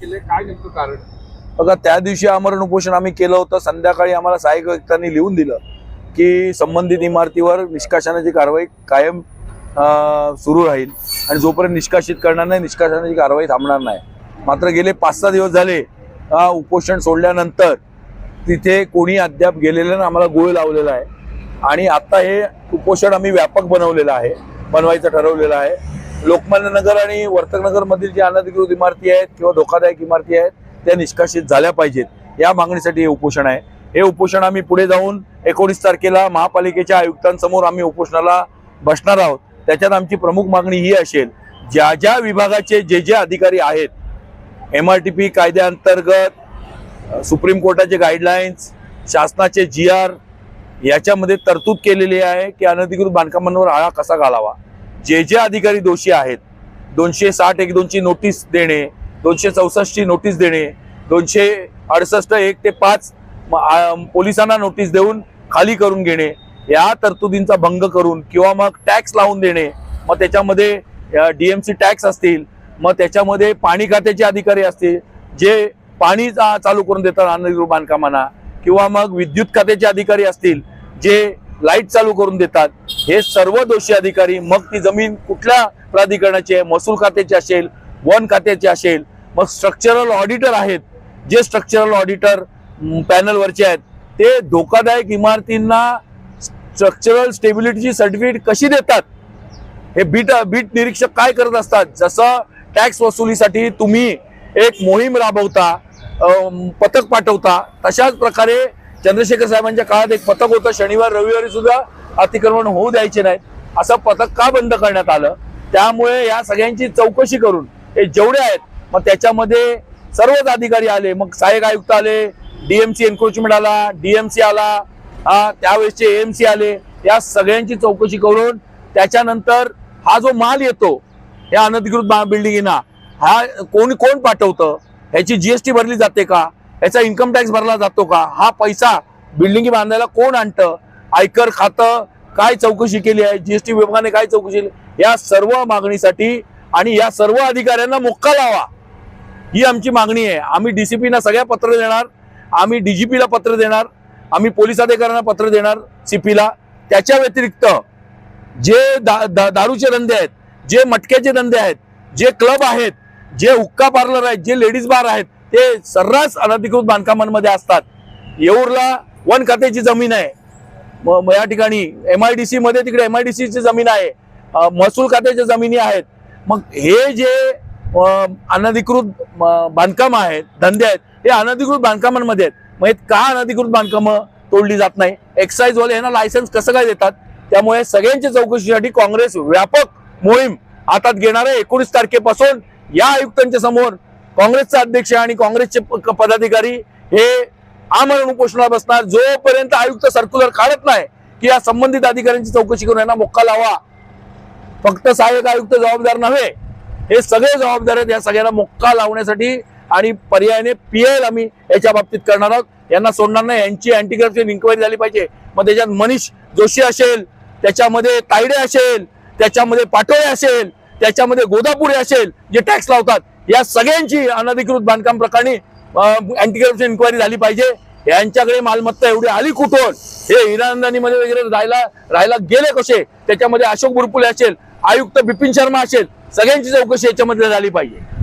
केले काय नेमकं कारण? बघा त्या दिवशी आमरण उपोषण आम्ही केलं होतं. संध्याकाळी आम्हाला सहाय्यक आयुक्तांनी लिहून दिलं की संबंधित इमारतीवर निष्कासनाची कारवाई कायम सुरू राहील आणि जोपर्यंत निष्कासित करणार नाही निष्कासनाची कारवाई थांबणार नाही. मात्र गेले पाच सहा दिवस झाले उपोषण सोडल्यानंतर तिथे कोणी अद्याप गेलेलं ना आम्हाला गोळ लावलेला आहे. आणि आता हे उपोषण आम्ही व्यापक बनवलेलं आहे बनवायचं ठरवलेलं आहे. लोकमान्य नगर आणि वर्तकनगर मधील जे अनधिकृत इमारती आहेत किंवा धोकादायक इमारती आहेत त्या निष्कासित झाल्या पाहिजेत. या मागणीसाठी हे उपोषण आहे. हे उपोषण आम्ही पुढे जाऊन एकोणीस तारखेला महापालिकेच्या आयुक्तांसमोर आम्ही उपोषणाला बसणार आहोत. त्याच्यात आमची प्रमुख मागणी ही असेल ज्या ज्या विभागाचे जे जे अधिकारी आहेत एम आर टी पी कायद्याअंतर्गत सुप्रीम कोर्टाचे गाईडलाईन्स शासनाचे जी आर याच्यामध्ये तरतूद केलेली आहे की अनधिकृत बांधकामांवर आळा कसा घालावा? जे जे अधिकारी दोषी आहेत दोनशे साठ एक दोनची नोटीस देणे दोनशे चौसष्टची नोटीस देणे दोनशे अडसष्ट एक ते पाच पोलिसांना नोटीस देऊन खाली करून घेणे या तरतुदींचा भंग करून किंवा मग टॅक्स लावून देणे मग त्याच्यामध्ये डीएमसी टॅक्स असतील मग त्याच्यामध्ये पाणी खात्याचे अधिकारी असतील जे पाणी चा- चालू करून देतात अनधिकृत बांधकामांना किंवा मग विद्युत खात्याचे अधिकारी असतील जे लाइट चालू करून देतात. हे सर्व दोषी अधिकारी मग ती जमीन कुठल्या प्राधिकरणाची आहे महसूल खात्याची असेल वन खात्याची असेल मग स्ट्रक्चरल ऑडिटर आहेत. जे स्ट्रक्चरल ऑडिटर पॅनलवरचे आहेत ते धोकादायक इमारतींना स्ट्रक्चरल स्टेबिलिटीची सर्टिफिकेट कशी देतात? हे बीट बीट निरीक्षक काय करत असतात? जसं टॅक्स वसुलीसाठी तुम्ही एक मोहीम राबवता पथक पाठवता तशाच प्रकारे चंद्रशेखर साहेबांच्या काळात एक पथक होतं शनिवार रविवारी सुद्धा अतिक्रमण होऊ द्यायचे नाही असं पथक का बंद करण्यात आलं? त्यामुळे या सगळ्यांची चौकशी करून हे जेवढे आहेत मग त्याच्यामध्ये सर्वच अधिकारी आले. मग सहाय्यक आयुक्त आले डीएमसी एन्क्रोचमेंट आला डीएमसी आला हा त्यावेळेसचे एएमसी आले. या सगळ्यांची चौकशी करून त्याच्यानंतर हा जो माल येतो या अनधिकृत बिल्डिंगना हा कोण कोण पाठवतं? ह्याची जीएसटी भरली जाते का? याचा इन्कम टॅक्स भरला जातो का? हा पैसा बिल्डिंग बांधायला कोण आणतं? आयकर खातं काय चौकशी केली आहे? जीएसटी विभागाने काय चौकशी केली? या सर्व मागणीसाठी आणि या सर्व अधिकाऱ्यांना मोक्का लावा. ही आमची मागणी आहे. आम्ही डीसीपीना सगळ्या पत्र देणार. आम्ही डीजीपीला पत्र देणार. आम्ही पोलीस अधिकाऱ्यांना पत्र देणार सीपीला त्याच्या व्यतिरिक्त जे दा, दा, दारूचे धंदे आहेत जे मटक्याचे धंदे आहेत जे क्लब आहेत जे हुक्का पार्लर आहेत जे लेडीज बार आहेत ते सर्रास अनधिकृत बांधकामांमध्ये असतात. येऊरला वन खात्याची जमीन आहे. या ठिकाणी एम आय डी सी मध्ये तिकडे एम आय डी सीची जमीन आहे. महसूल खात्याच्या जमिनी आहेत. मग हे जे अनधिकृत बांधकाम आहेत धंदे आहेत हे अनधिकृत बांधकामांमध्ये आहेत. मग का अनधिकृत बांधकामं तोडली जात नाही? एक्साईज वाले यांना लायसन्स कसं काय देतात? त्यामुळे सगळ्यांच्या चौकशीसाठी काँग्रेस व्यापक मोहीम हातात घेणार आहे. एकोणीस तारखेपासून या आयुक्तांच्या समोर काँग्रेसचा अध्यक्ष आणि काँग्रेसचे पदाधिकारी हे आमरण उपोषणाला बसणार. जोपर्यंत आयुक्त सर्क्युलर काढत नाही की या संबंधित अधिकाऱ्यांची चौकशी करून यांना मोक्का लावा. फक्त सहाय्यक आयुक्त जबाबदार नव्हे हे सगळे जबाबदार आहेत या सगळ्यांना मोक्का लावण्यासाठी आणि पर्यायाने पीएल आम्ही याच्या बाबतीत करणार आहोत. यांना सोडणार नाही. यांची अँटी करप्शन इन्क्वायरी झाली पाहिजे. मग त्याच्यात मनीष जोशी असेल त्याच्यामध्ये तायडे असेल त्याच्यामध्ये पाटोळे असेल त्याच्यामध्ये गोदापुरे असेल जे टॅक्स लावतात या सगळ्यांची अनधिकृत बांधकाम प्रकरणी अँटी करप्शन इन्क्वायरी झाली पाहिजे. यांच्याकडे मालमत्ता एवढी आली कुठून? हे हिरानंदानीमध्ये वगैरे राहायला राहायला गेले कसे? त्याच्यामध्ये अशोक बुरपुले असेल आयुक्त बिपिन शर्मा असेल सगळ्यांची चौकशी याच्यामध्ये झाली पाहिजे.